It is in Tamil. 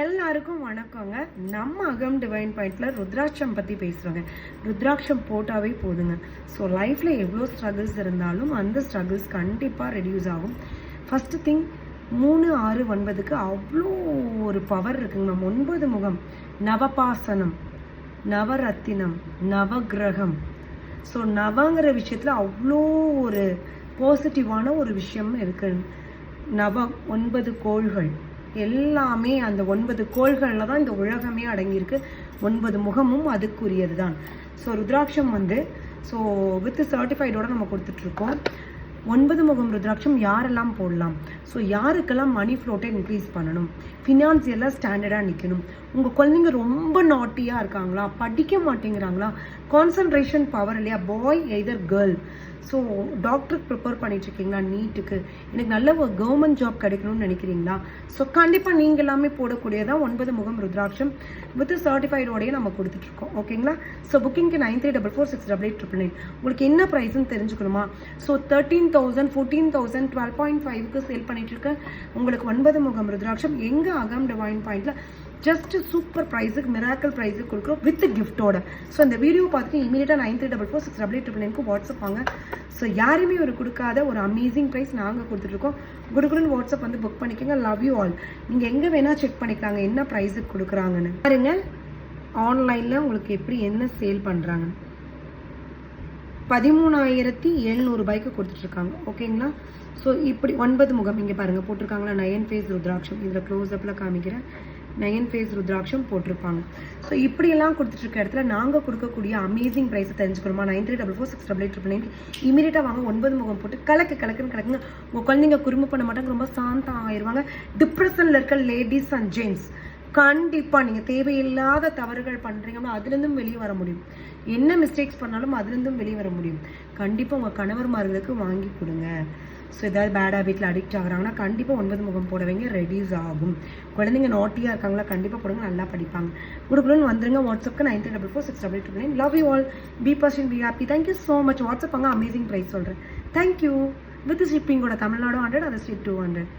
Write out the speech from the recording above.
எல்லாருக்கும் வணக்கங்க. நம்ம அகம் டிவைன் பாயிண்ட்ல ருத்ராட்சம் பத்தி பேசுறோங்க. ருத்ராட்சம் போட்டாவே போதுங்க. ஸோ லைஃப்ல எவ்வளோ ஸ்ட்ரகிள்ஸ் இருந்தாலும் அந்த ஸ்ட்ரகிள்ஸ் கண்டிப்பா ரெடியூஸ் ஆகும். ஃபர்ஸ்ட் திங் மூணு ஆறு ஒன்பதுக்கு அவ்வளோ ஒரு பவர் இருக்குங்க மேம் ஒன்பது முகம். நவபாசனம் நவரத்தினம் நவகிரகம். ஸோ நவங்கிற விஷயத்துல அவ்வளோ ஒரு பாசிட்டிவான ஒரு விஷயம் இருக்கு. நவ ஒன்பது கோள்கள். எல்லாமே அந்த ஒன்பது கோள்களில் தான் இந்த உலகமே அடங்கியிருக்கு. ஒன்பது முகமும் அதுக்குரியது தான் ஸோ ருத்ராட்சம் வந்து ஸோ வித் சர்டிஃபைடோட நம்ம கொடுத்துட்ருக்கோம் ஒன்பது முகம் ருத்ராட்சம் யாரெல்லாம் போடலாம்? ஸோ யாருக்கெல்லாம் மணி ஃப்ளோட்டை இன்க்ரீஸ் பண்ணணும்? ஃபினான்சியலாக ஸ்டாண்டர்டாக நிற்கணும் உங்கள் குழந்தைங்க ரொம்ப நாட்டியாக இருக்காங்களா? படிக்க மாட்டேங்கிறாங்களா? கான்சன்ட்ரேஷன் பவர் இல்லையா? பாய் எய்தர் கேர்ள் ஸோ டாக்டருக்கு ப்ரிப்பேர் பண்ணிட்டு இருக்கீங்களா? நீட்டுக்கு எனக்கு நல்ல ஒரு கவர்மெண்ட் ஜாப் கிடைக்கணும்னு நினைக்கிறீங்களா? ஸோ கண்டிப்பாக நீங்கள் எல்லாமே போடக்கூடியதான் ஒன்பது முகம் ருத்ராட்சம் வித் சர்டிஃபைடோடய நம்ம கொடுத்துட்ருக்கோம் ஓகேங்களா? So புக்கிங்க்கு nine three double four six double eight triple nine உங்களுக்கு என்ன ப்ரைஸ்ன்னு தெரிஞ்சுக்கணுமா? So thirteen thousand fourteen thousand twelve point ஃபைவ்க்கு சேல் பண்ணி இருக்க. உங்களுக்கு ஒன்பது முகம் ருத்ராட்சம். எங்கே அகம் டிவைன் பாயிண்ட்ல ஜஸ்ட் சூப்பர் ப்ரைஸுக்கு மிராக்கல் ப்ரைஸுக்கு கொடுக்குறோம் வித் கிஃப்ட்டோட ஸோ அந்த வீடியோ பார்த்துட்டு இமீடியட்டாக nine three double four six double eight double நைனுக்கு வாட்ஸ்அப் வாங்க. ஸோ யாருமே ஒரு கொடுக்காத ஒரு அமேசிங் ப்ரைஸ் நாங்கள் கொடுத்துட்ருக்கோம் குடுகுடுன்னு வாட்ஸ்அப் வந்து புக் பண்ணிக்கோங்க. லவ் யூ ஆல் நீங்கள் எங்கே வேணால் செக் பண்ணிக்கலாங்க. என்ன ப்ரைஸுக்கு கொடுக்குறாங்கன்னு. பாருங்க. ஆன்லைனில் உங்களுக்கு எப்படி என்ன சேல் பண்ணுறாங்க பதிமூணாயிரத்தி எழுநூறுபாய்க்கு கொடுத்துட்ருக்காங்க ஓகேங்களா ஸோ இப்படி ஒன்பது முகம் இங்கே பாருங்கள் போட்டிருக்காங்களா? நயன் ஃபேஸ் ருத்ராட்சம். இதில் க்ளோஸ்அப்பில் காமிக்கிறேன். நயன் ஃபேஸ் ருத்ராட்சம் போட்டிருப்பாங்க. ஸோ இப்படியெல்லாம் கொடுத்துட்ருக்க இடத்துல நாங்கள் கொடுக்கக்கூடிய அமேசிங் ப்ரைஸை தெரிஞ்சுக்கணுமா? Nine three double four six double eight triple nine இமீடியட்டாக வாங்க ஒன்பது முகம் போட்டு கலக்கு கலக்குன்னு கலக்குங்க. உங்கள் குழந்தைங்க குறும்பு பண்ண மாட்டாங்க ரொம்ப சாந்தம் ஆயிடுவாங்க டிப்ரெஷனில் இருக்க லேடிஸ் அண்ட் ஜென்ட்ஸ் கண்டிப்பாக நீங்கள் தேவையில்லாத தவறுகள் பண்ணுறீங்கன்னா அதுலேருந்தும் வெளியே வர முடியும். என்ன மிஸ்டேக்ஸ் பண்ணாலும் அதுலேருந்தும் வெளியே வர முடியும். கண்டிப்பாக உங்கள் கணவர்மார்களுக்கு வாங்கி கொடுங்க. ஸோ ஏதாவது பேட் ஹேபிட்டில் அடிக்ட் ஆகுறாங்கன்னா கண்டிப்பாக ஒன்பது முகம் போடவைங்க ரெடியூஸ் ஆகும். குழந்தைங்க நாட்டியாக இருக்காங்களா கண்டிப்பாக போடுங்க நல்லா படிப்பாங்க. குடுக்குறோன்னு வந்துருங்க வாட்ஸ்அப்க்கு nine three double four six double two nine love you all be person be happy thank you so much WhatsApp அங்கே அமேசிங் ப்ரைஸ் சொல்கிறேன் தேங்க்யூ வித் ஷிப்பிங்கோட தமிழ்நாடு ஹண்ட்ரட் அதை ஸ்ட்ரீட் டூ ஹண்ட்ரட்